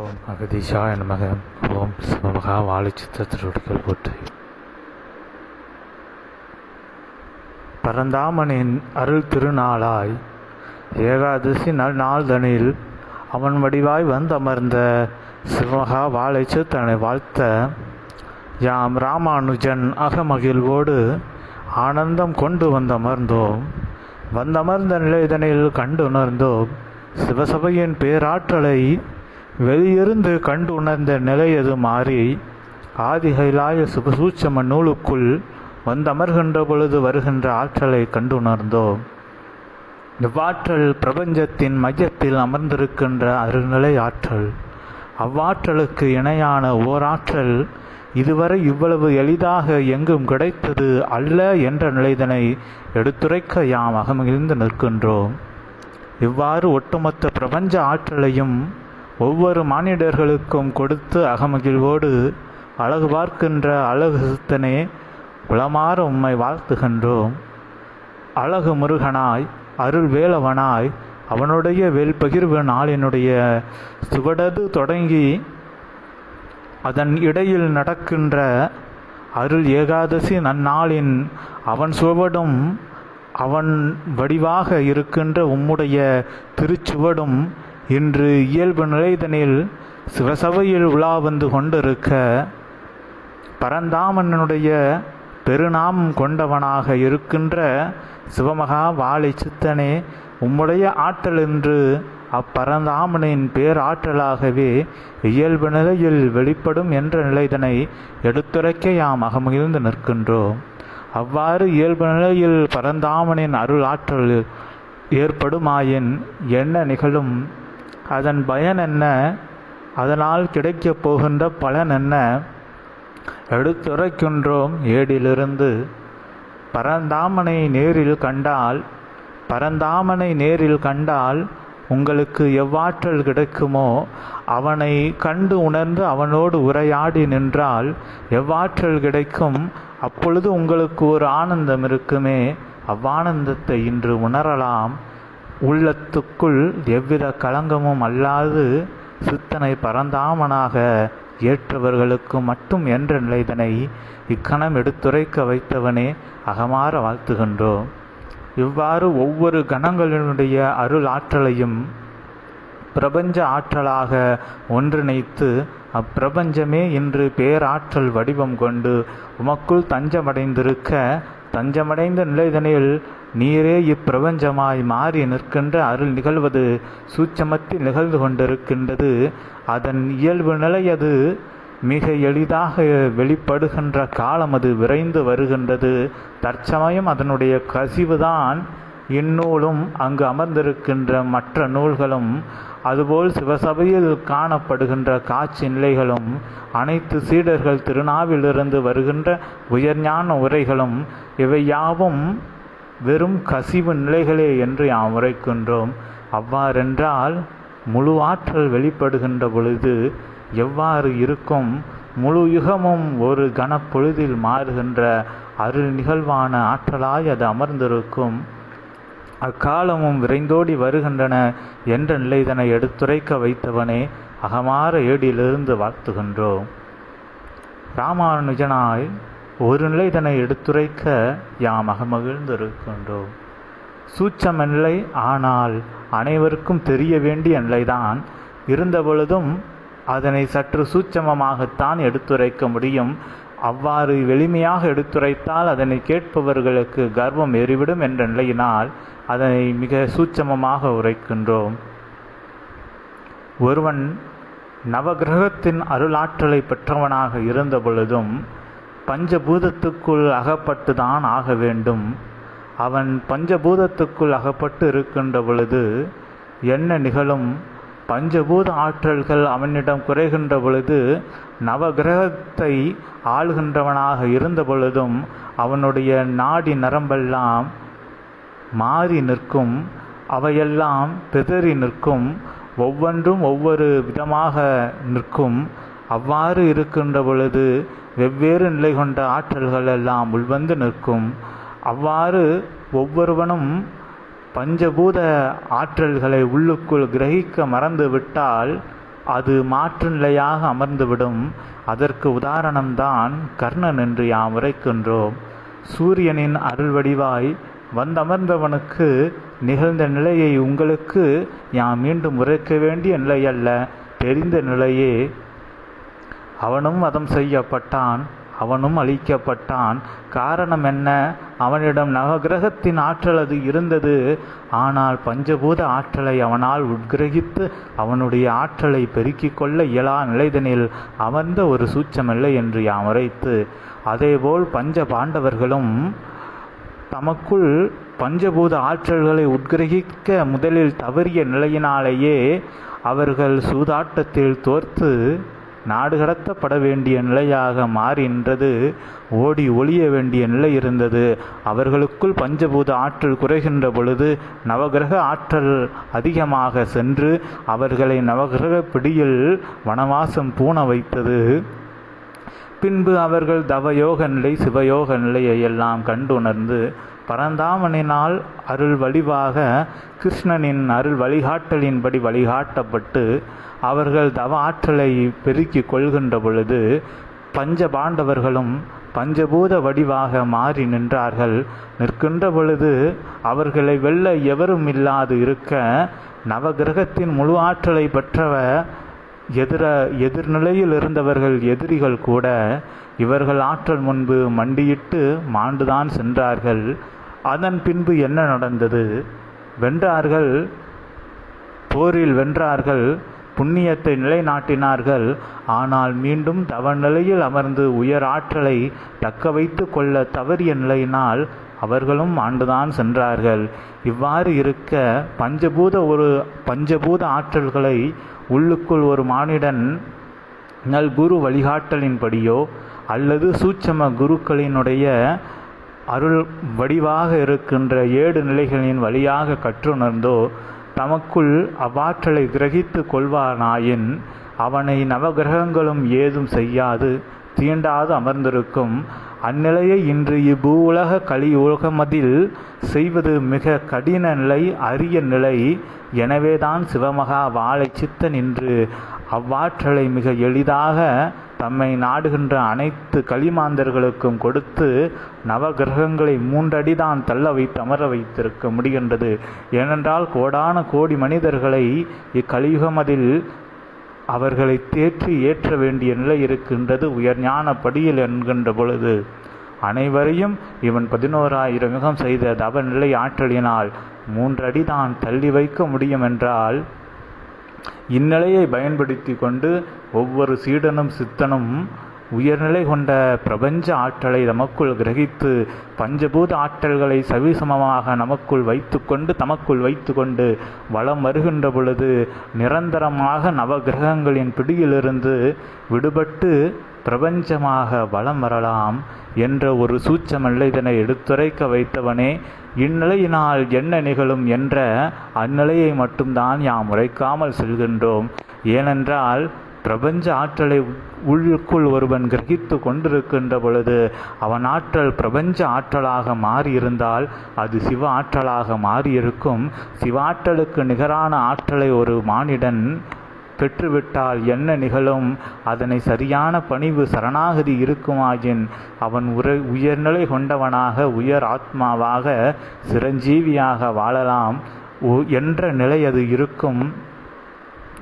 ஓம் அகதீஷா என் மகன் ஓம் சிவமகா வாழைச்சித்திர திருவடிகள் போற்றி. பரந்தாமனின் அருள் திருநாளாய் ஏகாதசி நல் நாள்தனில் அவன் வடிவாய் வந்தமர்ந்த சிவமகா வாழைச்சு தன்னை வாழ்த்த யாம் ராமானுஜன் அகமகிழ்வோடு ஆனந்தம் கொண்டு வந்தமர்ந்தோம். வந்தமர்ந்த நிலைதனில் கண்டுணர்ந்தோம் சிவசபையின் பேராற்றலை வெளியிருந்து கண்டு உணர்ந்த நிலையது மாறி ஆதிகைலாய சுபசூட்சம நூலுக்குள் வந்தமர்கின்ற பொழுது வருகின்ற ஆற்றலை கண்டு உணர்ந்தோம் இவ்வாற்றல் பிரபஞ்சத்தின் மையத்தில் அமர்ந்திருக்கின்ற அருநிலை ஆற்றல். அவ்வாற்றலுக்கு இணையான ஓராற்றல் இதுவரை இவ்வளவு எளிதாக எங்கும் கிடைத்தது அல்ல என்ற நிலைதனை எடுத்துரைக்க யாம் அகமகிழ்ந்து நிற்கின்றோம். இவ்வாறு ஒட்டுமொத்த பிரபஞ்ச ஆற்றலையும் ஒவ்வொரு மானிடர்களுக்கும் கொடுத்து அகமகிழ்வோடு அழகு பார்க்கின்ற அழகு சித்தனே உளமாற உம்மை வாழ்த்துகின்றோம். அழகு முருகனாய் அருள் வேலவனாய் அவனுடைய வெல்பகிர்வு நாளினுடைய சுவடது தொடங்கி அதன் இடையில் நடக்கின்ற அருள் ஏகாதசி நன்னாளின் அவன் சுவடும் அவன் வடிவாக இருக்கின்ற உம்முடைய திருச்சுவடும் இன்று இயல்பு நிலைதனில் சிவசபையில் உலா வந்து கொண்டிருக்க பரந்தாமன்னனுடைய பெருநாமம் கொண்டவனாக இருக்கின்ற சிவமகா வாழை சித்தனே உம்முடைய ஆற்றல் என்று அப்பரந்தாமனின் பேராற்றலாகவே இயல்பு நிலையில் வெளிப்படும் என்ற நிலைதனை எடுத்துரைக்க யாம் அகமகிழ்ந்து நிற்கின்றோம். அவ்வாறு இயல்பு நிலையில் பரந்தாமனின் அருள் ஆற்றல் ஏற்படுமாயின் என்ன நிகழும்? அதன் பயன் என்ன? அதனால் கிடைக்கப் போகின்ற பலன் என்ன? எடுத்துரைக்கின்றோம் ஏடிலிருந்து. பரந்தாமனை நேரில் கண்டால் பரந்தாமனை நேரில் கண்டால் உங்களுக்கு எவ்வாற்றல் கிடைக்குமோ அவனை கண்டு உணர்ந்து அவனோடு உரையாடி நின்றால் எவ்வாற்றல் கிடைக்கும்? அப்பொழுது உங்களுக்கு ஒரு ஆனந்தம் இருக்குமே. அவ்வானந்தத்தை இன்று உணரலாம். உள்ளத்துக்குள் எவ்வித களங்கமும் அல்லாது சித்தனை பரந்தாமனாக ஏற்றவர்களுக்கு மட்டும் என்ற நிலைதனை இக்கணம் எடுத்துரைக்க வைத்தவனே அகமாற வாழ்த்துகின்றோம் இவ்வாறு ஒவ்வொரு கணங்களினுடைய அருள் ஆற்றலையும் பிரபஞ்ச ஆற்றலாக ஒன்றிணைத்து அப்பிரபஞ்சமே இன்று பேராற்றல் வடிவம் கொண்டு உமக்குள் தஞ்சமடைந்திருக்க தஞ்சமடைந்த நிலைதனில் நீரே இப்பிரபஞ்சமாய் மாறி நிற்கின்ற அருள் நிகழ்வது சூட்சமத்தில் நிகழ்ந்து கொண்டிருக்கின்றது. அதன் இயல்பு நிலை அது மிக எளிதாக வெளிப்படுகின்ற காலம் அது விரைந்து வருகின்றது. தற்சமயம் அதனுடைய கசிவுதான் இந்நூலும் அங்கு அமர்ந்திருக்கின்ற மற்ற நூல்களும் அதுபோல் சிவசபையில் காணப்படுகின்ற காட்சி நிலைகளும் அனைத்து சீடர்கள் திருநாவிலிருந்து வருகின்ற உயர்ஞான உரைகளும் இவை யாவும் வெறும் கசிவு நிலைகளே என்று யாம் உரைக்கின்றோம். அவ்வாறென்றால் முழு ஆற்றல் வெளிப்படுகின்ற பொழுது எவ்வாறு இருக்கும்? முழு யுகமும் ஒரு கனப்பொழுதில் மாறுகின்ற அருள் நிகழ்வான ஆற்றலாய் அது அமர்ந்திருக்கும். அக்காலமும் விரைந்தோடி வருகின்றன என்ற நிலைதனை எடுத்துரைக்க வைத்தவனே அகமாற ஏடியிலிருந்து வாழ்த்துகின்றோம். ராமானுஜனாய் ஒரு நிலை இதனை எடுத்துரைக்க யாம் அகமகிழ்ந்திருக்கின்றோம் சூட்சம நிலை ஆனால் அனைவருக்கும் தெரிய வேண்டிய நிலைதான். இருந்தபொழுதும் அதனை சற்று சூட்சமமாகத்தான் எடுத்துரைக்க முடியும். அவ்வாறு எளிமையாக எடுத்துரைத்தால் அதனை கேட்பவர்களுக்கு கர்வம் எறிவிடும் என்ற நிலையினால் அதனை மிக சூட்சமமாக உரைக்கின்றோம். ஒருவன் நவகிரகத்தின் அருளாற்றலை பெற்றவனாக இருந்த பொழுதும் பஞ்சபூதத்துக்குள் அகப்பட்டு தான் ஆக வேண்டும். அவன் பஞ்சபூதத்துக்குள் அகப்பட்டு இருக்கின்ற பொழுது என்ன நிகழும்? பஞ்சபூத ஆற்றல்கள் அவனிடம் குறைகின்ற பொழுது நவகிரகத்தை ஆளுகின்றவனாக இருந்த பொழுதும் அவனுடைய நாடி நரம்பெல்லாம் மாறி நிற்கும். அவையெல்லாம் பிதறி நிற்கும். ஒவ்வொன்றும் ஒவ்வொரு விதமாக நிற்கும். அவ்வாறு இருக்கின்ற பொழுது வெவ்வேறு நிலை கொண்ட ஆற்றல்கள் எல்லாம் உள்வந்து நிற்கும். அவ்வாறு ஒவ்வொருவனும் பஞ்சபூத ஆற்றல்களை உள்ளுக்குள் கிரகிக்க மறந்து விட்டால் அது மாற்று நிலையாக அமர்ந்துவிடும். அதற்கு உதாரணம்தான் கர்ணன் என்று யாம் உரைக்கின்றோம். சூரியனின் அருள் வடிவாய் வந்தமர்ந்தவனுக்கு நிகழ்ந்த நிலையை உங்களுக்கு யாம் மீண்டும் உரைக்க வேண்டிய நிலை அல்ல. தெரிந்த நிலையே அவனும் வதம் செய்யப்பட்டான் அவனும் அழிக்கப்பட்டான். காரணம் என்ன? அவனிடம் நவகிரகத்தின் ஆற்றல் அது இருந்தது. ஆனால் பஞ்சபூத ஆற்றலை அவனால் உட்கிரகித்து அவனுடைய ஆற்றலை பெருக்கிக் கொள்ள இயலா நிலைதனில் அமர்ந்த ஒரு சூச்சமில்லை என்று யாமரைத்து அதேபோல் பஞ்ச பாண்டவர்களும் தமக்குள் பஞ்சபூத ஆற்றல்களை உட்கிரகிக்க முதலில் தவறிய நிலையினாலேயே அவர்கள் சூதாட்டத்தில் தோற்று நாடு கடத்தப்பட வேண்டிய நிலையாக மாறின்றது. ஓடி ஒளிய வேண்டிய நிலை இருந்தது. அவர்களுக்குள் பஞ்சபூத ஆற்றல் குறைகின்ற பொழுது நவகிரக ஆற்றல் அதிகமாக சென்று அவர்களை நவகிரக பிடியில் வனவாசம் பூண வைத்தது. பின்பு அவர்கள் தவயோக நிலை சிவயோக நிலையை எல்லாம் கண்டுணர்ந்து பரந்தாமனினால் அருள் வடிவாக கிருஷ்ணனின் அருள் வழிகாட்டலின்படி வழிகாட்டப்பட்டு அவர்கள் தவ ஆற்றலை பெருக்கிக் கொள்கின்ற பொழுது பஞ்ச பாண்டவர்களும் பஞ்சபூத வடிவாக மாறி நின்றார்கள். நிற்கின்ற பொழுது அவர்களை வெல்ல எவரும் இல்லாது இருக்க நவகிரகத்தின் முழு ஆற்றலை பெற்றவ எதிர எதிர்நிலையில் இருந்தவர்கள் எதிரிகள் கூட இவர்கள் ஆற்றல் முன்பு மண்டியிட்டு மாண்டுதான் சென்றார்கள். அதன் பின்பு என்ன நடந்தது? வென்றார்கள் போரில் வென்றார்கள் புண்ணியத்தை நிலைநாட்டினார்கள். ஆனால் மீண்டும் தவ நிலையில் அமர்ந்து உயர் ஆற்றலை தக்க வைத்து கொள்ள தவறிய நிலையினால் அவர்களும் ஆண்டுதான் சென்றார்கள். இவ்வாறு இருக்க பஞ்சபூத ஒரு பஞ்சபூத ஆற்றல்களை உள்ளுக்குள் ஒரு மானிடன் நல் குரு வழிகாட்டலின்படியோ அல்லது சூட்சம குருக்களினுடைய அருள் வடிவாக இருக்கின்ற ஏடு நிலைகளின் வழியாக கற்றுணர்ந்தோ தமக்குள் அவ்வாற்றலை கிரகித்து கொள்வானாயின் அவனை நவகிரகங்களும் ஏதும் செய்யாது தீண்டாது அமர்ந்திருக்கும். அந்நிலையை இன்று இப்பூ உலக கலி உலகமதில் செய்வது மிக கடின நிலை அரிய நிலை. எனவேதான் சிவமகா வாழை சித்தன் இன்று அவ்வாற்றலை மிக எளிதாக தம்மை நாடுகின்ற அனைத்து களிமாந்தர்களுக்கும் கொடுத்து நவகிரகங்களை மூன்றடிதான் தள்ள வைத்து அமர வைத்திருக்க முடிகின்றது. ஏனென்றால் கோடான கோடி மனிதர்களை இக்கலியுகமதில் அவர்களை தேற்றி ஏற்ற வேண்டிய நிலை இருக்கின்றது உயர்ஞான படியில் என்கின்ற பொழுது. அனைவரையும் இவன் பதினோராயிரம் யுகம் செய்த தவ நிலை ஆற்றலினால் மூன்றடி தான் தள்ளி வைக்க முடியும் என்றால் இந்நிலையை பயன்படுத்தி கொண்டு ஒவ்வொரு சீடனும் சித்தனும் உயர்நிலை கொண்ட பிரபஞ்ச ஆற்றலை நமக்குள் கிரகித்து பஞ்சபூத ஆற்றல்களை சவிசமமாக நமக்குள் வைத்துக்கொண்டு தமக்குள் வைத்துக்கொண்டு வலம் வருகின்ற பொழுது நிரந்தரமாக நவகிரகங்களின் பிடியிலிருந்து விடுபட்டு பிரபஞ்சமாக வலம் வரலாம் என்ற ஒரு சூச்சமல்ல இதனை எடுத்துரைக்க வைத்தவனே இந்நிலையினால் என்ன நிகழும் என்ற அந்நிலையை மட்டும்தான் யாம் உரைக்காமல் செல்கின்றோம். ஏனென்றால் பிரபஞ்ச ஆற்றலை உள்ளுக்குள் ஒருவன் கிரகித்து கொண்டிருக்கின்ற பொழுது அவன் ஆற்றல் பிரபஞ்ச ஆற்றலாக மாறியிருந்தால் அது சிவ ஆற்றலாக மாறியிருக்கும். சிவாற்றலுக்கு நிகரான ஆற்றலை ஒரு மானிடன் பெற்றுவிட்டால் என்ன நிகழும்? அதனை சரியான பணிவு சரணாகதி இருக்குமாயின் அவன் உரை உயர்நிலை கொண்டவனாக உயர் ஆத்மாவாக சிரஞ்சீவியாக வாழலாம். என்ற நிலை அது இருக்கும்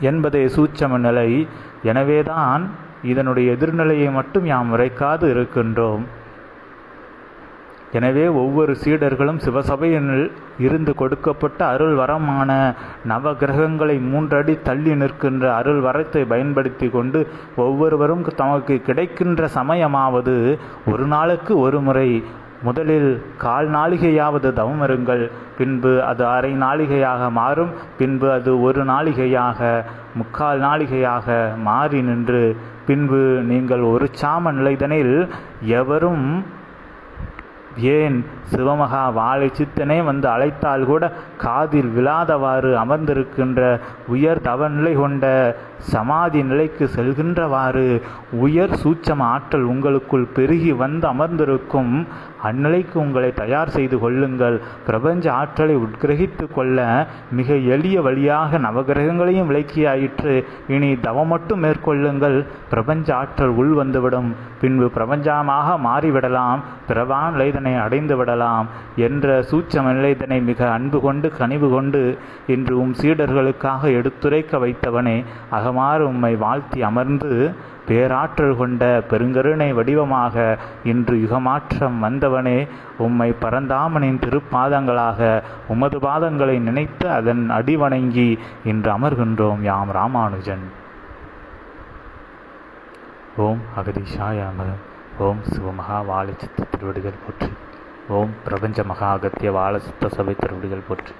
என்பதே சூட்சம நிலை. எனவேதான் இதனுடைய எதிர்நிலையை மட்டும் யாம் உரைக்காது இருக்கின்றோம். எனவே ஒவ்வொரு சீடர்களும் சிவசபையினில் இருந்து கொடுக்கப்பட்ட அருள் வரமான நவகிரகங்களை மூன்றடி தள்ளி நிற்கின்ற அருள் வரத்தை பயன்படுத்தி கொண்டு ஒவ்வொருவரும் தமக்கு கிடைக்கின்ற சமயமாவது ஒரு நாளுக்கு ஒரு முறை முதலில் கால் நாளிகையாவது தவமருங்கள் பின்பு அது அரை நாளிகையாக மாறும் பின்பு அது ஒரு நாளிகையாக முக்கால் நாளிகையாக மாறி நின்று பின்பு நீங்கள் ஒரு சாம நிலைதனில் எவரும் ஏன் சிவமகா வாழை சித்தனே வந்து அழைத்தால் கூட காதில் விழாதவாறு அமர்ந்திருக்கின்ற உயர் தவநிலை கொண்ட சமாதி நிலைக்கு செல்கின்றவாறு உயர் சூட்சம ஆற்றல் உங்களுக்குள் பெருகி வந்து அமர்ந்திருக்கும் அந்நிலைக்கு உங்களை தயார் செய்து கொள்ளுங்கள். பிரபஞ்ச ஆற்றலை உட்கிரகித்து கொள்ள மிக எளிய வழியாக நவகிரகங்களையும் விளக்கியாயிற்று. இனி தவம் மட்டும் மேற்கொள்ளுங்கள். பிரபஞ்ச ஆற்றல் உள் வந்துவிடும். பின்பு பிரபஞ்சமாக மாறிவிடலாம். பிரபான் நிலைதனை அடைந்து விடலாம் என்ற சூட்சம நிலைதனை மிக அன்பு கொண்டு கனிவு கொண்டு இன்று உம் சீடர்களுக்காக எடுத்துரைக்க வைத்தவனே. அகமாறு உம்மை வாழ்த்தி அமர்ந்து பேராற்றல் கொண்ட பெருங்கருணை வடிவமாக இன்று யுகமாற்றம் வந்தவனே உம்மை பரந்தாமனின் திருப்பாதங்களாக உமது பாதங்களை நினைத்து அதன் அடிவணங்கி இன்று அமர்கின்றோம் யாம் ராமானுஜன். ஓம் அகதீஷாய ஓம் சிவமகா வாழை சித்த திருவடிகள் போற்றி ஓம் பிரபஞ்ச மகா அகத்திய வாழசித்த சபை திருவடிகள் போற்றி.